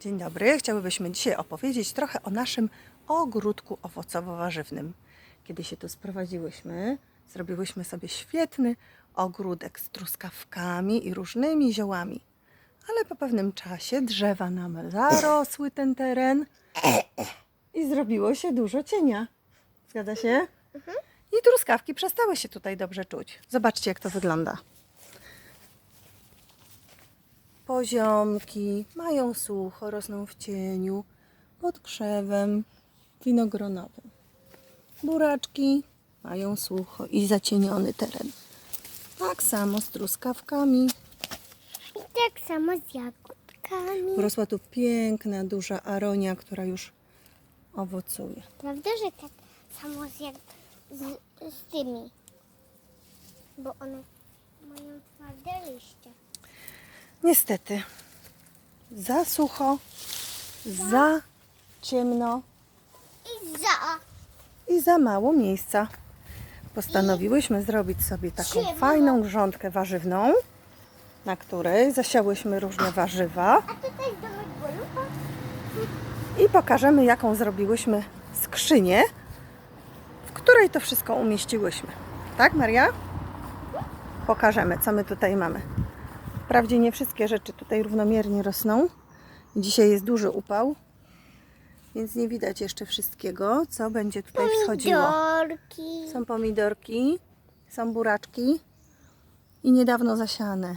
Dzień dobry. Chciałybyśmy dzisiaj opowiedzieć trochę o naszym ogródku owocowo-warzywnym. Kiedy się tu sprowadziłyśmy, zrobiłyśmy sobie świetny ogródek z truskawkami i różnymi ziołami. Ale po pewnym czasie drzewa nam zarosły ten teren i zrobiło się dużo cienia. Zgadza się? I truskawki przestały się tutaj dobrze czuć. Zobaczcie, jak to wygląda. Poziomki mają sucho, rosną w cieniu, pod krzewem winogronowym. Buraczki mają sucho i zacieniony teren. Tak samo z truskawkami. I tak samo z jagódkami. Urosła tu piękna, duża aronia, która już owocuje. Prawda, że tak samo z, jak, z, z tymi? Bo one mają twarde liście. Niestety, za sucho, za ciemno I za. i za mało miejsca. Postanowiłyśmy zrobić sobie taką Siema. fajną grządkę warzywną, na której zasiałyśmy różne warzywa A tutaj domek i pokażemy, jaką zrobiłyśmy skrzynię, w której to wszystko umieściłyśmy. Tak, Maria? Pokażemy, co my tutaj mamy. Wprawdzie nie wszystkie rzeczy tutaj równomiernie rosną. Dzisiaj jest duży upał, więc nie widać jeszcze wszystkiego, co będzie tutaj wschodziło. Pomidorki. Są pomidorki, są buraczki i niedawno zasiane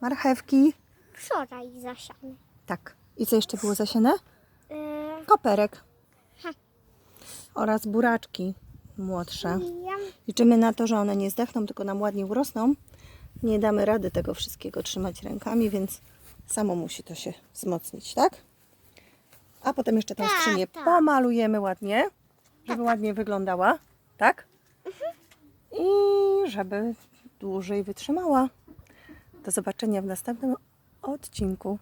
marchewki. Wczoraj zasiane. Tak. I co jeszcze było zasiane? Yy, Koperek Ha. oraz buraczki młodsze. Liczymy na to, że one nie zdechną, tylko nam ładnie urosną. Nie damy rady tego wszystkiego trzymać rękami, więc samo musi to się wzmocnić, tak? A potem jeszcze tę Tak, skrzynię tak. pomalujemy ładnie, żeby ładnie wyglądała, tak? I żeby dłużej wytrzymała. Do zobaczenia w następnym odcinku.